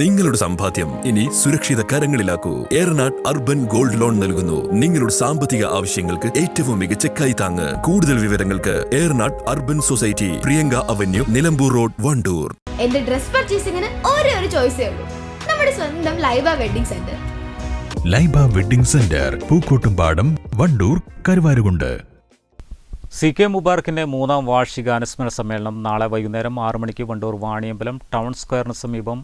നിങ്ങളുടെ സമ്പാദ്യം ഇനി സുരക്ഷിത കരങ്ങളിലാക്കൂ. ഏറനാട് അർബൻ ഗോൾഡ് ലോൺ നൽകുന്നു. നിങ്ങളുടെ സാമ്പത്തിക ആവശ്യങ്ങൾക്ക് ഏറ്റവും മികച്ച കൈത്താങ്ങ് കൂടുതൽ വിവരങ്ങൾക്ക് Eranad urban society Priyanka avenue Nilambur road Wandoor. എന്റെ ഡ്രസ് പർച്ചേസിംഗിന് ഒരേ ഒരു ചോയ്സ് ഉള്ളൂ. നമ്മുടെ സ്വന്തം Laiba wedding centre. Laiba wedding centre Pookkottumpadam Wandoor Karuvarakundu. C K മുബാർക്കിന്റെ മൂന്നാം വാർഷിക അനുസ്മരണ സമ്മേളനം നാളെ വൈകുന്നേരം ആറു മണിക്ക് വണ്ടൂർ വാണിയമ്പലം ടൗൺ സ്ക്വയറിന് സമീപം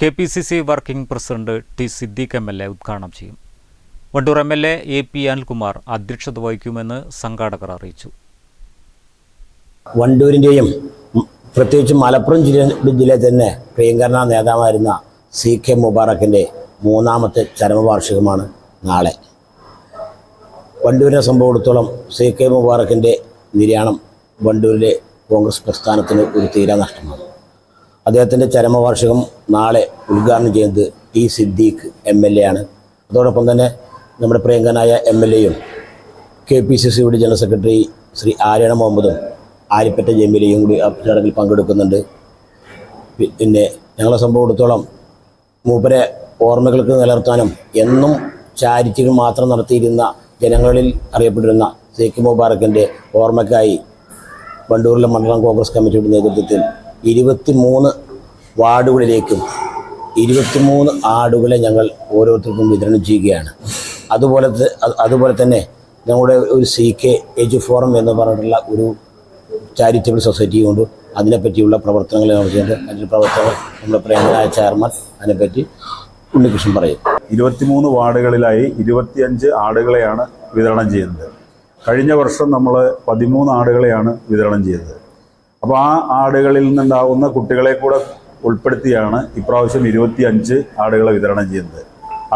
K P C C working president T Siddique M L A ഉദ്ഘാടനം ചെയ്യും. Wandoor M L A A P Anilkumar അധ്യക്ഷത വഹിക്കുമെന്ന് സംഘാടകർ അറിയിച്ചു. വണ്ടൂരിന്റെയും പ്രത്യേകിച്ച് മലപ്പുറം ജില്ല ജില്ലയിൽ തന്നെ പ്രിയങ്കരന നേതാവായിരുന്ന സി കെ മുബാറക്കിന്റെ മൂന്നാമത്തെ ചരമവാർഷികമാണ് നാളെ. വണ്ടൂരിനെ സംഭവത്തോളം സി കെ മുബാറക്കിന്റെ നിര്യാണം വണ്ടൂരിലെ കോൺഗ്രസ് പ്രസ്ഥാനത്തിന് ഒരു തീരാ നഷ്ടമാണ് അദ്ദേഹത്തിന്റെ ചരമവാർഷികം നാളെ ഉദ്ഘാടനം ചെയ്യുന്നത് T Siddique M L A ആണ്. അതോടൊപ്പം തന്നെ നമ്മുടെ പ്രിയങ്കനായ എം എൽ എയും കെ പി സി സിയുടെ ജനറൽ സെക്രട്ടറി ശ്രീ ആര്യണ മുഹമ്മദും ആലിപ്പറ്റ ജമീലയും കൂടി ആ ചടങ്ങിൽ പങ്കെടുക്കുന്നുണ്ട്. പിന്നെ ഞങ്ങളെ സംഭവത്തോളം മൂപ്പരെ ഓർമ്മകൾക്ക് നിലനിർത്താനും എന്നും ചാരിറ്റികൾ മാത്രം നടത്തിയിരുന്ന ജനങ്ങളിൽ അറിയപ്പെട്ടിരുന്ന സേക്കി മുബാറക്കിന്റെ ഓർമ്മയ്ക്കായി വണ്ടൂരിലെ മണ്ഡലം കോൺഗ്രസ് കമ്മിറ്റിയുടെ നേതൃത്വത്തിൽ ഇരുപത്തിമൂന്ന് വാർഡുകളിലേക്കും ഇരുപത്തിമൂന്ന് ആടുകളെ ഞങ്ങൾ ഓരോരുത്തർക്കും വിതരണം ചെയ്യുകയാണ്. അതുപോലെ അതുപോലെ തന്നെ ഞങ്ങളുടെ ഒരു സി കെ എജ് ഫോറം എന്ന് പറഞ്ഞിട്ടുള്ള ഒരു ചാരിറ്റബിൾ സൊസൈറ്റി കൊണ്ട് അതിനെപ്പറ്റിയുള്ള പ്രവർത്തനങ്ങൾ നമ്മൾ ചെയ്യുന്നുണ്ട്. അതിന്റെ പ്രവർത്തനങ്ങൾ നമ്മുടെ പ്രേമനായ ചെയർമാൻ അതിനെപ്പറ്റി ഉണ്ണികൃഷ്ണൻ പറയും. ഇരുപത്തിമൂന്ന് വാർഡുകളിലായി ഇരുപത്തിയഞ്ച് ആടുകളെയാണ് വിതരണം ചെയ്യുന്നത്. കഴിഞ്ഞ വർഷം നമ്മൾ പതിമൂന്ന് ആടുകളെയാണ് വിതരണം ചെയ്തത്. അപ്പോൾ ആ ആടുകളിൽ നിന്നുണ്ടാവുന്ന കുട്ടികളെ കൂടെ ഉൾപ്പെടുത്തിയാണ് ഇപ്രാവശ്യം ഇരുപത്തിയഞ്ച് ആടുകളെ വിതരണം ചെയ്യുന്നത്.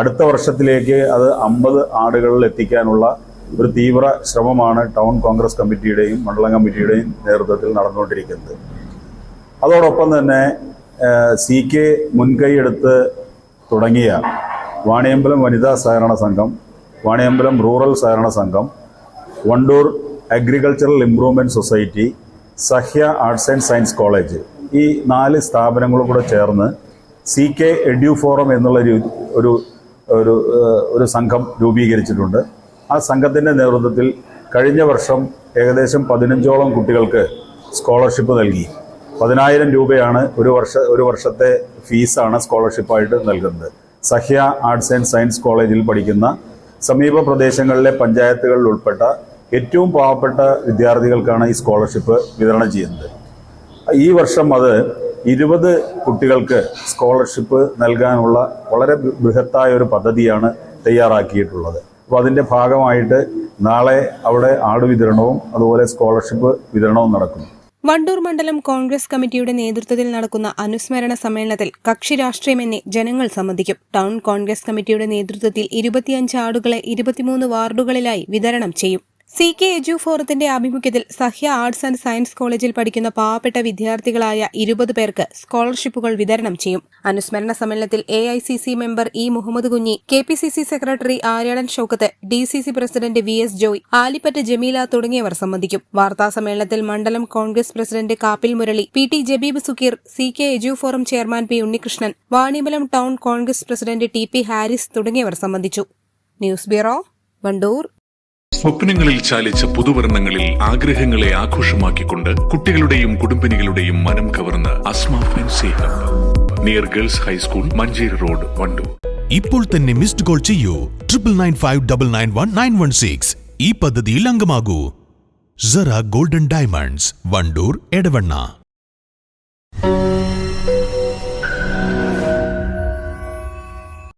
അടുത്ത വർഷത്തിലേക്ക് അത് അമ്പത് ആടുകളിൽ എത്തിക്കാനുള്ള ഒരു തീവ്ര ശ്രമമാണ് ടൗൺ കോൺഗ്രസ് കമ്മിറ്റിയുടെയും മണ്ഡലം കമ്മിറ്റിയുടെയും നേതൃത്വത്തിൽ നടന്നുകൊണ്ടിരിക്കുന്നത്. അതോടൊപ്പം തന്നെ സി കെ മുൻകൈയെടുത്ത് തുടങ്ങിയ വാണിയമ്പലം വനിതാ സഹകരണ സംഘം വാണിയമ്പലം റൂറൽ സഹകരണ സംഘം Wandoor agricultural improvement society Sahya arts and science college ഈ നാല് സ്ഥാപനങ്ങളും കൂടെ ചേർന്ന് സി കെ എഡ്യൂ ഫോറം എന്നുള്ള ഒരു ഒരു ഒരു സംഘം രൂപീകരിച്ചിട്ടുണ്ട്. ആ സംഘത്തിന്റെ നേതൃത്വത്തിൽ കഴിഞ്ഞ വർഷം ഏകദേശം പതിനഞ്ചോളം കുട്ടികൾക്ക് സ്കോളർഷിപ്പ് നൽകി. പതിനായിരം രൂപയാണ് ഒരു വർഷ ഒരു വർഷത്തെ ഫീസാണ് സ്കോളർഷിപ്പായിട്ട് നൽകുന്നത്. സഹ്യ ആർട്സ് ആൻഡ് സയൻസ് കോളേജിൽ പഠിക്കുന്ന സമീപ പ്രദേശങ്ങളിലെ പഞ്ചായത്തുകളിൽ ഉൾപ്പെട്ട ഏറ്റവും പാവപ്പെട്ട വിദ്യാർത്ഥികൾക്കാണ് ഈ സ്കോളർഷിപ്പ് വിതരണം ചെയ്യുന്നത്. ഈ വർഷം അത് ഇരുപത് കുട്ടികൾക്ക് സ്കോളർഷിപ്പ് നൽകാനുള്ള വളരെ ബൃഹത്തായ ഒരു പദ്ധതിയാണ് തയ്യാറാക്കിയിട്ടുള്ളത്. അപ്പോൾ അതിന്റെ ഭാഗമായിട്ട് നാളെ അവിടെ ആട് വിതരണവും അതുപോലെ സ്കോളർഷിപ്പ് വിതരണവും നടക്കും വണ്ടൂർ മണ്ഡലം കോൺഗ്രസ് കമ്മിറ്റിയുടെ നേതൃത്വത്തിൽ നടക്കുന്ന അനുസ്മരണ സമ്മേളനത്തിൽ കക്ഷി രാഷ്ട്രീയമെന്നേ ജനങ്ങൾ സംബന്ധിക്കും. ടൗൺ കോൺഗ്രസ് കമ്മിറ്റിയുടെ നേതൃത്വത്തിൽ ഇരുപത്തിയഞ്ച് ആടുകളെ ഇരുപത്തിമൂന്ന് വാർഡുകളിലായി വിതരണം ചെയ്യും. സി കെ എജു ഫോറത്തിന്റെ ആഭിമുഖ്യത്തിൽ സഹ്യ ആർട്സ് ആൻഡ് സയൻസ് കോളേജിൽ പഠിക്കുന്ന പാവപ്പെട്ട വിദ്യാർത്ഥികളായ ഇരുപത് പേർക്ക് സ്കോളർഷിപ്പുകൾ വിതരണം ചെയ്യും. അനുസ്മരണ സമ്മേളനത്തിൽ A I C C member E Muhammad Kunhi K P C C secretary Aryadan Shoukath D C C president V S Joy Alippatta Jameela തുടങ്ങിയവർ സംബന്ധിക്കും. വാർത്താ സമ്മേളനത്തിൽ മണ്ഡലം Congress president Kappil Murali P T Jabeeb Sukkeer C K edu forum chairman P Unnikrishnan Vanimalam town Congress president T P Haris തുടങ്ങിയവർ സംബന്ധിച്ചു. News bureau Wandoor. സ്വപ്നങ്ങളിൽ ചാലിച്ച പുതുവർണങ്ങളിൽ ആഗ്രഹങ്ങളെ ആഘോഷമാക്കിക്കൊണ്ട് കുട്ടികളുടെയും കുടുംബിനികളുടെയും മനം കവർന്ന് Asma fancy hub. Near girls high school Manjeri road Wandoor. ഇപ്പോൾ തന്നെ മിസ്ഡ് കോൾ ചെയ്യൂ. Triple nine five double nine one nine one six ഈ പദ്ധതിയിൽ അംഗമാകൂ. Zara golden diamonds Wandoor Edavanna.